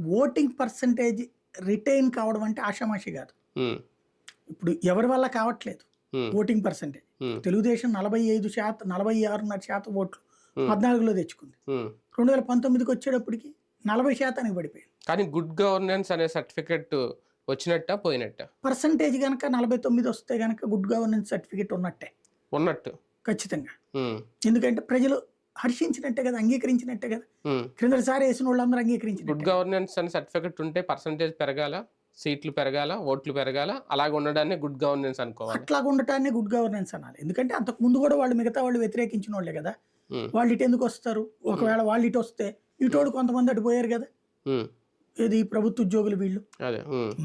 Voting percentage retain కావడం అంటే ఆషామాషి కాదు. ఇప్పుడు ఎవరి వల్ల కావట్లేదు? Voting percentage. తెలుగుదేశం నలభై ఐదు శాతం నలభై ఆరున్నర శాతం ఓట్లు. పద్నాలుగులో తెచ్చుకుంది. రెండు వేల పంతొమ్మిదికి వచ్చేటప్పటికి నలభై శాతానికి పడిపోయింది. కానీ గుడ్ గవర్నెన్స్ అనే సర్టిఫికెట్ వచ్చినట్ట పోయినట్ట? పర్సంటేజ్ కనుక నలభై తొమ్మిది వస్తే కనుక గుడ్ గవర్నెన్స్ సర్టిఫికేట్ ఉన్నట్టే. ఉన్నట్టు. ఖచ్చితంగా. ఎందుకంటే ప్రజలు హర్షించినట్టే కదా అంగీకరించినట్టే కదా. క్రిందసారి వేసిన వాళ్ళందరూ గుడ్ అంగీకరించినట్టే గవర్నెన్స్ అనే సర్టిఫికెట్ ఉంటే పర్సంటేజ్ పెరగాల సీట్లు పెరగాల ఓట్లు పెరగాల అలాగ ఉండడాన్ని గుడ్ గవర్నెన్స్ అనుకోవాలి. అట్లాగా ఉండటాన్ని గుడ్ గవర్నెన్స్ అనాలి. ఎందుకంటే అంతకు ముందు కూడా వాళ్ళు మిగతా వాళ్ళు వ్యతిరేకించిన వాళ్ళే కదా. వాళ్ళు ఇటు ఎందుకు వస్తారు? ఒకవేళ వాళ్ళు ఇటు వస్తే ఇటోడు కొంతమంది అటు పోయారు కదా. ఇది ప్రభుత్వ ఉద్యోగులు వీళ్ళు?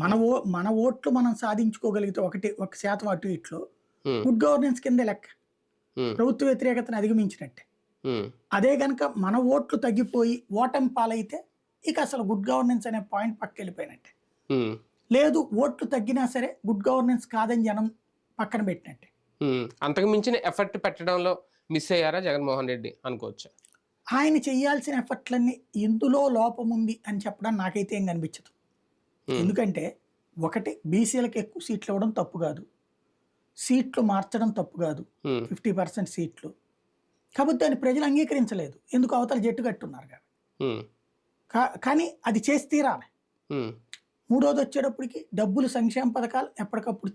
మన ఓ మన ఓట్లు మనం సాధించుకోగలిగితే ఒకటి ఒక శాతం అటు ఇట్లో గుడ్ గవర్నెన్స్ కిందే లెక్క. ప్రభుత్వ వ్యతిరేకతను అధిగమించినట్టే. అదే కనుక మన ఓట్లు తగ్గిపోయి ఓటమి పాలైతే ఇక అసలు గుడ్ గవర్నెన్స్ అనే పాయింట్ పక్క వెళ్ళిపోయినట్టే ఉమ్, లేదు ఓట్లు తగ్గినా సరే గుడ్ గవర్నెన్స్ కాదని జనం పక్కన పెట్టినట్టే. అంతకు మించిన ఎఫర్ట్ పెట్టడంలో మిస్ అయ్యారా జగన్మోహన్ రెడ్డి అనుకోవచ్చు? ఆయన చేయాల్సిన ఎఫర్ట్లన్నీ ఇందులో లోపం ఉంది అని చెప్పడం నాకైతే ఏం కనిపించదు. ఎందుకంటే ఒకటి బీసీలకు ఎక్కువ సీట్లు ఇవ్వడం తప్పు కాదు. సీట్లు మార్చడం తప్పు కాదు. ఫిఫ్టీ పర్సెంట్ సీట్లు. కాబట్టి దాన్ని ప్రజలు అంగీకరించలేదు. ఎందుకు అవతల జట్టు కట్టున్నారు కాబట్టి కానీ అది చేసి తీరాలి. మూడోది వచ్చేటప్పటికి డబ్బులు సంక్షేమ పథకాలు ఎప్పటికప్పుడు